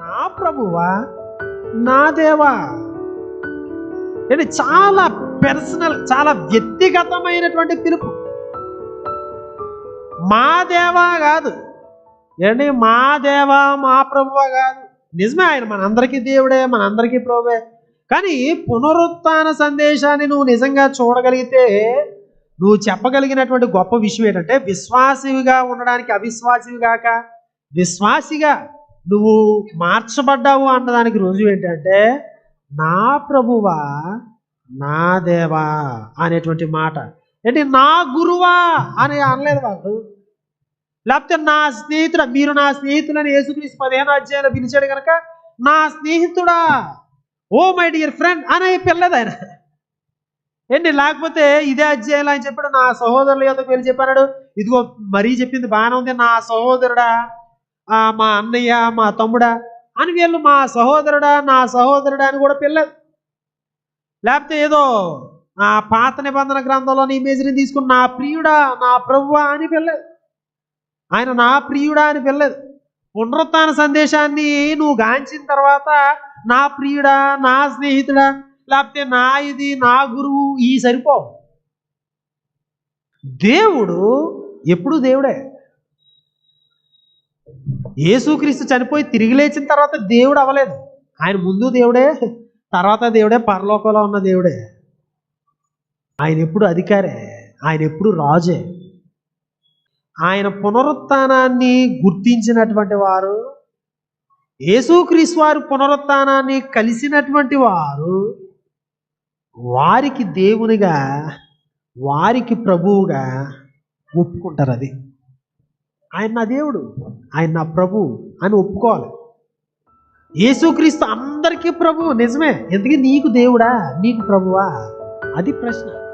నా ప్రభువా నా దేవా. అంటే చాలా పర్సనల్ చాలా వ్యక్తిగతమైనటువంటి పిలుపు. మా దేవా కాదు. ఏంటి మా దేవా మా ప్రభువా కాదు. నిజమే ఆయన మనందరికీ దేవుడే మనందరికీ ప్రభువే. కానీ పునరుత్న సందేశాన్ని నువ్వు నిజంగా చూడగలిగితే నువ్వు చెప్పగలిగినటువంటి గొప్ప విషయం ఏంటంటే విశ్వాసివిగా ఉండడానికి అవిశ్వాసివి కాక విశ్వాసిగా నువ్వు మార్చబడ్డావు అన్నదానికి రుజువు ఏంటంటే నా ప్రభువా నా దేవా అనేటువంటి మాట. ఏంటి? నా గురువా అని అనలేదు వాళ్ళు. లేకపోతే నా స్నేహితుడు మీరు నా స్నేహితులని యేసుక్రీస్తు పదిహేను అధ్యాయంలో పిలిచాడు కనుక నా స్నేహితుడా ఓ మై డియర్ ఫ్రెండ్ అని పిల్లదు ఏంటి? లేకపోతే ఇదే అధ్యాయులు ఆయన చెప్పాడు నా సహోదరుల యొక్కకు వెళ్ళి చెప్పాడు ఇదిగో మరీ చెప్పింది బాగానే ఉంది. నా సహోదరుడా ఆ, మా అన్నయ్య మా తమ్ముడా అని వీళ్ళు మా సహోదరుడా నా సహోదరుడా అని కూడా పిల్లలు. లేకపోతే ఏదో ఆ పాత నిబంధన గ్రంథంలోని ఇమేజ్ని తీసుకుని నా ప్రియుడా నా ప్రభువా అని పిల్లదు ఆయన నా ప్రియుడా అని పిల్లదు పునరుత్న సందేశాన్ని నువ్వు గాంచిన తర్వాత నా ప్రియుడా నా స్నేహితుడా లేకపోతే నా ఇది నా గురువు ఈ సరిపో దేవుడు ఎప్పుడు దేవుడే. యేసుక్రీస్తు చనిపోయి తిరిగి లేచిన తర్వాత దేవుడు అవ్వలేదు. ఆయన ముందు దేవుడే తర్వాత దేవుడే పరలోకంలో ఉన్న దేవుడే. ఆయన ఎప్పుడు అధికారే ఆయన ఎప్పుడు రాజే. ఆయన పునరుత్నాన్ని గుర్తించినటువంటి వారు యేసుక్రీస్తు వారు పునరుత్నాన్ని కలిసినటువంటి వారు వారికి దేవునిగా వారికి ప్రభువుగా ఒప్పుకుంటారు అది. ఆయన నా దేవుడు ఆయన నా ప్రభు అని ఒప్పుకోవాలి. యేసుక్రీస్తు అందరికీ ప్రభు నిజమే. ఎందుకంటే నీకు దేవుడా నీకు ప్రభువా? అది ప్రశ్న.